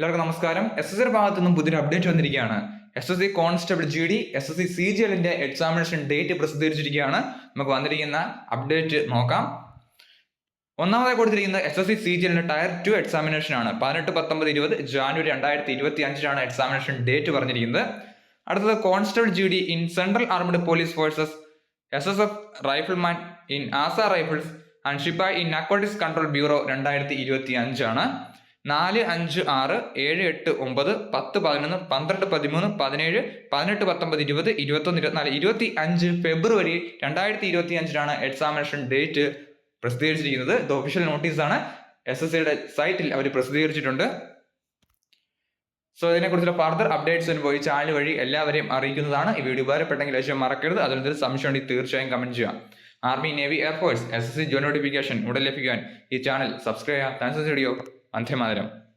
എല്ലാവർക്കും നമസ്കാരം. S S C ഭാഗത്തു നിന്നും പുതിയൊരു അപ്ഡേറ്റ് വന്നിരിക്കുകയാണ്. S S C constable G D S S C C G എല്ലിന്റെ എക്സാമിനേഷൻ ഡേറ്റ് പ്രസിദ്ധീകരിച്ചിരിക്കുകയാണ്. നമുക്ക് വന്നിരിക്കുന്ന അപ്ഡേറ്റ് നോക്കാം. ഒന്നാമതായി കൊടുത്തിരിക്കുന്ന S S C C G എല്ലിന്റെ ടയർ ടു എക്സാമിനേഷൻ ആണ്. പതിനെട്ട് പത്തൊമ്പത് ഇരുപത് ജാനുവരി രണ്ടായിരത്തി ഇരുപത്തി അഞ്ചിലാണ് എക്സാമിനേഷൻ ഡേറ്റ് പറഞ്ഞിരിക്കുന്നത്. അടുത്തത് constable G D in central armed police forces S S F rifleman in Assam rifles and sepoy in narcotics control bureau രണ്ടായിരത്തി ഇരുപത്തി അഞ്ചാണ് നാല് അഞ്ച് ആറ് ഏഴ് എട്ട് ഒമ്പത് പത്ത് പതിനൊന്ന് പന്ത്രണ്ട് പതിമൂന്ന് പതിനേഴ് പതിനെട്ട് പത്തൊമ്പത് ഇരുപത് ഇരുപത്തൊന്ന് ഇരുപത്തിനാല് ഇരുപത്തി അഞ്ച് ഫെബ്രുവരി രണ്ടായിരത്തി ഇരുപത്തി അഞ്ചിലാണ് എക്സാമിനേഷൻ ഡേറ്റ് പ്രസിദ്ധീകരിച്ചിരിക്കുന്നത്. ഇത് ഒഫീഷ്യൽ നോട്ടീസാണ് എസ് എസ് സിയുടെ സൈറ്റിൽ അവർ പ്രസിദ്ധീകരിച്ചിട്ടുണ്ട്. സോ ഇതിനെക്കുറിച്ചുള്ള ഫർദർ അപ്ഡേറ്റ്സ് അനുഭവിച്ച ചാനൽ വഴി എല്ലാവരെയും അറിയിക്കുന്നതാണ്. ഈ വീഡിയോ ഉപകാരപ്പെട്ടെങ്കിൽ ലക്ഷ്യം മറക്കരുത്. അതിനെന്തെങ്കിലും സംശയം ഉണ്ടെങ്കിൽ തീർച്ചയായും കമന്റ് ചെയ്യാം army navy air force S S C join notification ഉടൻ ലഭിക്കാൻ ഈ ചാനൽ സബ്സ്ക്രൈബ് ചെയ്യാം താങ്ക്സ് വീഡിയോ ante madre.